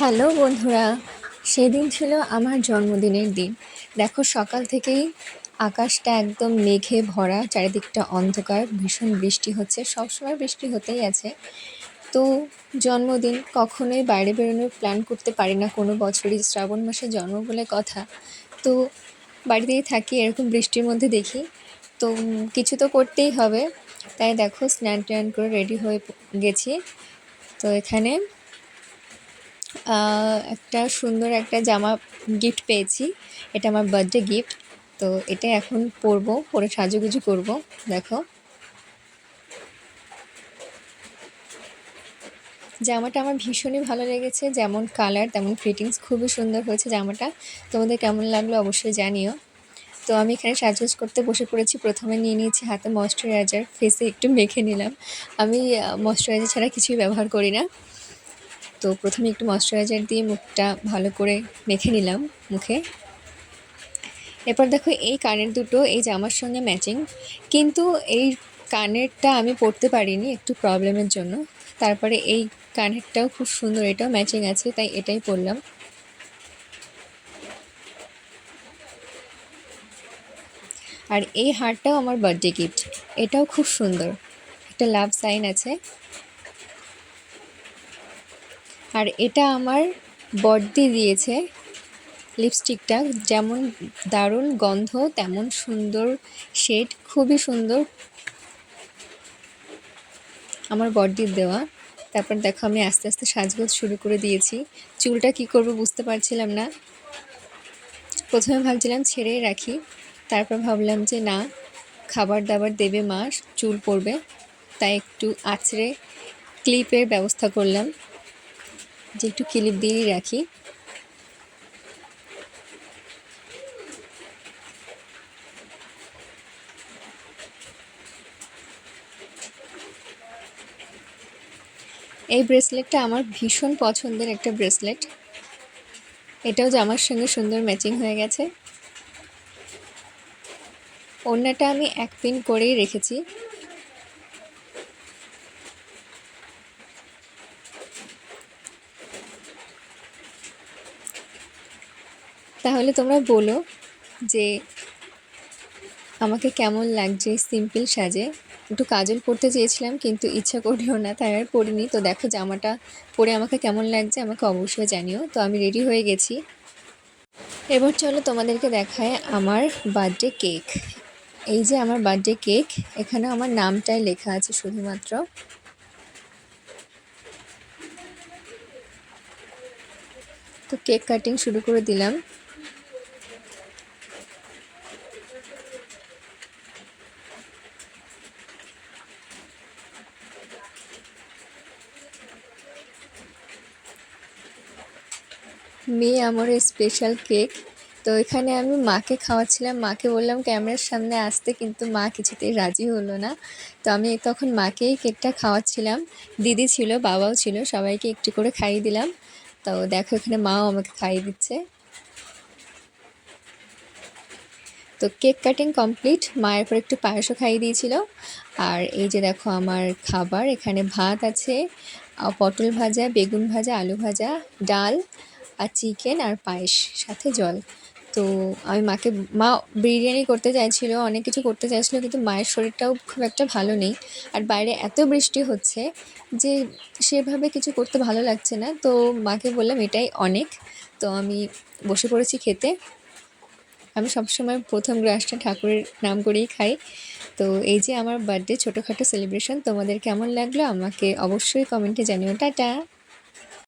Hello বন্ধুরা, সেদিন ছিল আমার জন্মদিনের দিন। দেখো, সকাল থেকেই আকাশটা একদম মেঘে ভরা, চারিদিকটা অন্ধকার, ভীষণ বৃষ্টি হচ্ছে, সবসময় বৃষ্টি হতেই আছে। তো জন্মদিন কখনোই বাইরে বেরোনোর প্ল্যান করতে পারি না, কোনো বছরই শ্রাবণ মাসে জন্ম বলে কথা। তো বাড়িতেই থাকি, এরকম বৃষ্টির মধ্যে দেখি। তো কিছু তো করতেই হবে। তাই দেখো স্নান টান করে রেডি হয়ে গেছি। তো এখানে একটা সুন্দর একটা জামা গিফট পেয়েছি। এটা আমার বার্থডে গিফট তো এটা এখন পরবো, পরে সাজুগুজু করব, দেখো। জামাটা আমার ভীষণই ভালো লেগেছে, যেমন কালার তেমন ফিটিংস খুবই সুন্দর হয়েছে জামাটা। তোমাদের কেমন লাগল অবশ্যই জানিও। তো আমি এখানে সাজগোজ করতে বসে পড়েছি, প্রথমে নিয়ে নিয়েছি হাতে ময়শ্চারাইজার ফেসে একটু মেখে নিলাম। আমি ময়শ্চারাইজার ছাড়া কিছুই ব্যবহার করি না। তো প্রথমে একটু ময়শ্চারাইজার দিয়ে মুখটা ভালো করে মেখে নিলাম মুখে। এরপর দেখো এই কানের দুটো, এই জামার সঙ্গে ম্যাচিং। কিন্তু এই কানেরটা আমি পরতে পারিনি একটু প্রবলেমের জন্য। তারপরে এই কানেরটাও খুব সুন্দর, এটাও ম্যাচিং আছে, তাই এটাই পরলাম। আর এই হারটাও আমার বার্থডে গিফট, এটাও খুব সুন্দর। একটা লাভ সাইন আছে। আর এটা আমার বড়দি দিয়েছে লিপস্টিকটা যেমন দারুণ গন্ধ, তেমন সুন্দর শেড খুবই সুন্দর আমার বড়দির দেওয়া। তারপর দেখো আমি আস্তে আস্তে সাজগোজ শুরু করে দিয়েছি। চুলটা কি করব বুঝতে পারছিলাম না। প্রথমে ভাবছিলাম ছেড়েই রাখি, তারপর ভাবলাম যে না, খাবার দাবার দেবে মা, চুল পড়বে তাই একটু আছড়ে ক্লিপের ব্যবস্থা করলাম। যে একটু ক্লিপ দিয়েই রাখি। এই ব্রেসলেটটা আমার ভীষণ পছন্দের একটা ব্রেসলেট। এটাও জামার সঙ্গে সুন্দর ম্যাচিং হয়ে গেছে। ওড়নাটা আমি এক পিন করেই রেখেছি। তাহলে তোমরা বলো যে আমাকে কেমন লাগছে সিম্পল সাজে? একটু কাজল পরতে চেয়েছিলাম, কিন্তু ইচ্ছা করল না, তাই আর পরিনি তো দেখো জামাটা পরে আমাকে কেমন লাগছে, আমাকে অবশ্যই জানিও। তো আমি রেডি হয়ে গেছি। এবার চলো তোমাদেরকে দেখায় আমার বার্থডে কেক এই যে আমার বার্থডে কেক এখানে আমার নামটাই লেখা আছে শুধুমাত্র। তো কেক কাটিং শুরু করে দিলাম। মেয়ে আমার স্পেশাল কেক তো এখানে আমি মাকে খাওয়াচ্ছিলাম। মাকে বললাম ক্যামেরার সামনে আসতে কিন্তু মা কিছুতেই রাজি হলো না। তো আমি তখন মাকেই কেকটা খাওয়াচ্ছিলাম। দিদি ছিল, বাবাও ছিল, সবাইকে একটু করে খাইয়ে দিলাম। তো দেখো এখানে মাও আমাকে খাইয়ে দিচ্ছে। তো কেক কাটিং কমপ্লিট। মায়ের পর একটু পায়েসও খাইয়ে দিয়েছিল। আর এই যে দেখো আমার খাবার, এখানে ভাত আছে পটল ভাজা, বেগুন ভাজা, আলু ভাজা, ডাল আর চিকেন আর পায়েস, সাথে জল। তো আমি মাকে, মা বিরিয়ানি করতে চাইছিল, অনেক কিছু করতে চাইছিল, কিন্তু মায়ের শরীরটাও খুব একটা ভালো নেই। আর বাইরে এত বৃষ্টি হচ্ছে যে সেভাবে কিছু করতে ভালো লাগছে না। তো মাকে বললাম, এটাই অনেক। তো আমি বসে পড়েছি খেতে। আমি সবসময় প্রথম গ্রাসটা ঠাকুরের নাম করেই খাই। তো এই যে আমার বার্থডে ছোটোখাটো সেলিব্রেশন তোমাদের কেমন লাগল আমাকে অবশ্যই কমেন্টে জানিও। টাটা!